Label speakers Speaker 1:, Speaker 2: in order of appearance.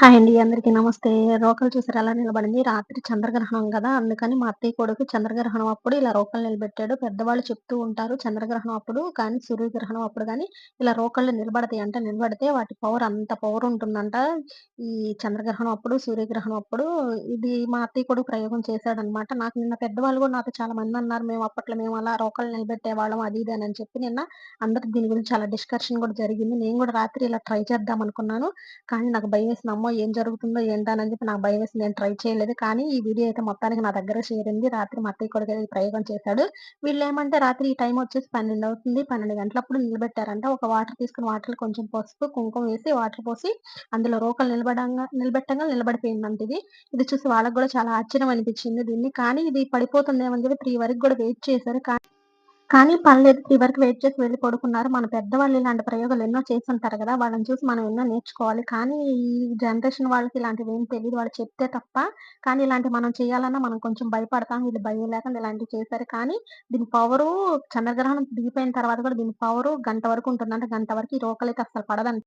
Speaker 1: Hi అండి. అందరికీ నమస్తే. రోకలు చూసారు ఎలా నిలబడింది. రాత్రి చంద్రగ్రహణం కదా అందుకని మా అత్తయ్య కొడుకు చంద్రగ్రహణం అప్పుడు ఇలా రోకలు నిలబెట్టాడు. పెద్దవాళ్ళు చెప్తూ ఉంటారు చంద్రగ్రహణం అప్పుడు కానీ, సూర్యగ్రహణం అప్పుడు కానీ ఇలా రోకళ్ళు నిలబడతాయంట. నిలబడితే వాటి పవర్ అంత పవర్ ఉంటుందంట. ఈ చంద్రగ్రహణం అప్పుడు, సూర్యగ్రహణం అప్పుడు ఇది మా అత్తయ్య కొడుకు ప్రయోగం చేశాడనమాట. నాకు నిన్న పెద్దవాళ్ళు కూడా నాతో చాలా మంది అన్నారు మేము అప్పట్లో మేము అలా రోకళ్ళు నిలబెట్టేవాళ్ళం అది ఇది అని చెప్పి నిన్న అందరికి దీని గురించి చాలా డిస్కషన్ కూడా జరిగింది. నేను కూడా రాత్రి ఇలా ట్రై చేద్దాం అనుకున్నాను. కానీ నాకు భయమేసింది. అమ్మో! ఏం జరుగుతుందో ఏంటని చెప్పి నాకు భయమేసి నేను ట్రై చేయలేదు. కానీ ఈ వీడియో అయితే మొత్తానికి నా దగ్గర చేరింది. రాత్రి మా అత్తయ్య కొడుకు ప్రయోగం చేశాడు. వీళ్ళు ఏమంటే రాత్రి ఈ టైం వచ్చేసి 12 అవుతుంది. 12 గంటలప్పుడు నిలబెట్టారంట. ఒక వాటర్ తీసుకుని వాటర్ కొంచెం పసుపు, కుంకుమ వేసి వాటర్ పోసి అందులో రోకలు నిలబడంగా నిలబెట్టంగా నిలబడిపోయిందంట ఇది. ఇది చూసి వాళ్ళకి కూడా చాలా ఆశ్చర్యం అనిపించింది దీన్ని. కానీ ఇది పడిపోతుందేమని చెప్పి త్రీ వరకు కూడా వెయిట్ చేశారు. కానీ కానీ పర్లేదు 3 వరకు వెయిట్ చేసి వెళ్ళి పడుకున్నారు. మన పెద్దవాళ్ళు ఇలాంటి ప్రయోగాలు ఎన్నో చేస్తుంటారు కదా వాళ్ళని చూసి మనం ఎన్నో నేర్చుకోవాలి. కానీ ఈ జనరేషన్ వాళ్ళకి ఇలాంటివి ఏం తెలియదు వాళ్ళు చెప్తే తప్ప కానీ ఇలాంటివి మనం చేయాలన్నా మనం కొంచెం భయపడతాం. వీళ్ళు భయం లేకుండా ఇలాంటివి చేశారు. కానీ దీని పవరు చంద్రగ్రహణం దిగిపోయిన తర్వాత కూడా దీని పవరు గంట వరకు ఉంటుందంట. గంట వరకు ఈ రోకలైతే అసలు పడదండి